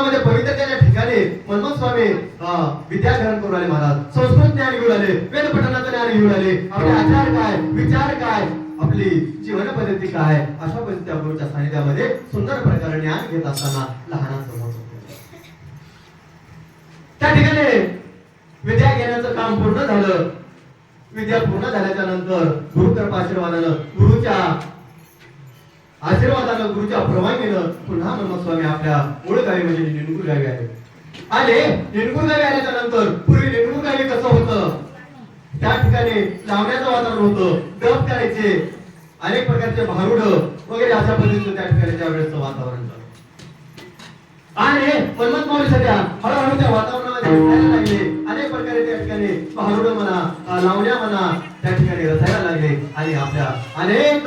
जीवनामध्ये पवित्रतेच्या ठिकाणी मनमोहन स्वामी अं, विद्याग्रहण करून आले महाराज. संस्कृत ज्ञान घेऊन आले वेद पठणाचं ज्ञान घेऊन आले. आपले आचार काय विचार काय आपली जीवन पद्धती काय अशा पद्धती गुरुच्या सानिध्यामध्ये सुंदर प्रकारे ज्ञान घेत असताना लहानाचं मोठं त्या ठिकाणी विद्या घेण्याचं काम पूर्ण झालं. विद्या पूर्ण झाल्याच्यानंतर गुरुकृपा आशीर्वादानं गुरुच्या आशीर्वादानं गुरुच्या परवानगीनं पुन्हा मनमोहन स्वामी आपल्या मूळ गावी म्हणजे निनगुर गावी आले. आले निनगुर गावी आल्याच्यानंतर पूर्वी निनगुर गावी कसं होतं? त्या ठिकाणी लावण्याचं वातावरण होतं गप करायचे अनेक प्रकारचे भारुड वगैरे अशा पद्धतीचं त्या ठिकाणी त्यावेळेसचं वातावरण झालं. आणि मनमत माऊली सध्या हळूहळू त्या वातावरणामध्ये दिसायला लागले. अनेक प्रकारे त्या ठिकाणी भारुड म्हणा लावण्या म्हणा त्या ठिकाणी रचायला लागले. आणि आपल्या अनेक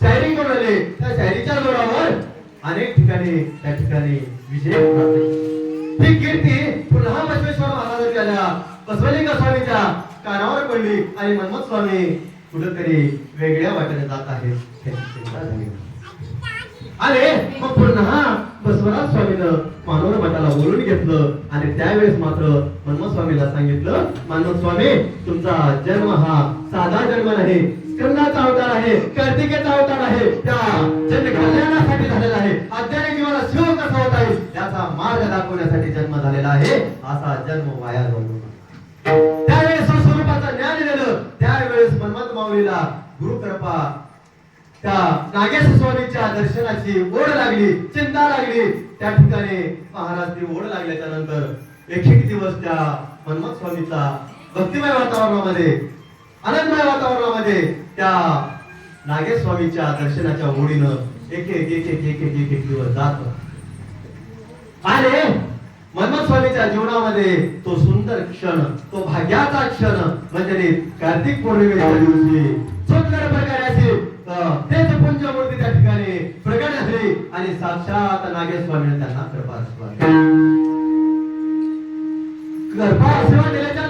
शायरी करून आले त्या शायरीच्या जोरावर अनेक ठिकाणी त्या ठिकाणी विजय ही कीर्ती पुन्हा बसवेश्वर महाराजांनी आल्या. बसवलिंग स्वामीच्या कानावर पडली आणि मनमत स्वामी कुठेतरी वेगळ्या वाटेने जात आहेत. त्याची आले मग पुन्हा बसवराज स्वामीनं मानवर मठाला बोलून घेतलं आणि त्यावेळेस मात्र मनमोहन स्वामीला सांगितलं मानव स्वामी तुमचा जन्म हा साधा जन्म नाही. स्कंदाचा अवतार आहे. कार्तिकेचा दाखवण्यासाठी जन्म झालेला आहे असा जन्म वाया जाऊ त्यावेळेस स्वरूपाचं ज्ञान दिलं त्यावेळेस मनमत माऊलीला गुरु कृपा त्या नागेश स्वामीच्या दर्शनाची ओढ लागली चिंता लागली. त्या ठिकाणी महाराज ती ओढ लागल्याच्या नंतर एक एक दिवस त्या मनमत स्वामीचा भक्तिमय वातावरणामध्ये आनंदमय वातावरणामध्ये त्या नागेश स्वामीच्या दर्शनाच्या ओढीनं एक एक एक एक एक एक एक दिवस जात आणि मनमथ स्वामीच्या जीवनामध्ये तो सुंदर क्षण तो भाग्याचा क्षण म्हणजे कार्तिक पौर्णिमेच्या दिवशी. सुंदर प्रकारे अशी अं, तेच पुंज मूर्ती त्या ठिकाणी प्रकट झाली आणि साक्षात नागेश स्वामीने त्यांना कृपा. कृपा आशीर्वाद दिल्याच्या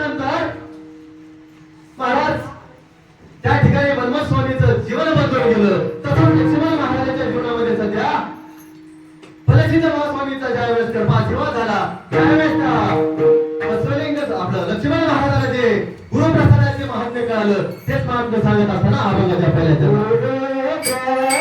फलसिद्ध महास्वामीचा ज्यावेळेस तर आशीर्वाद झाला. त्यावेळेस त्या आपलं. लक्ष्मण महाराजाला जे गुरुप्रसादाचे महात्म्य कळालं. तेच महात्म्य सांगत असताना अभंगाच्या पहिल्या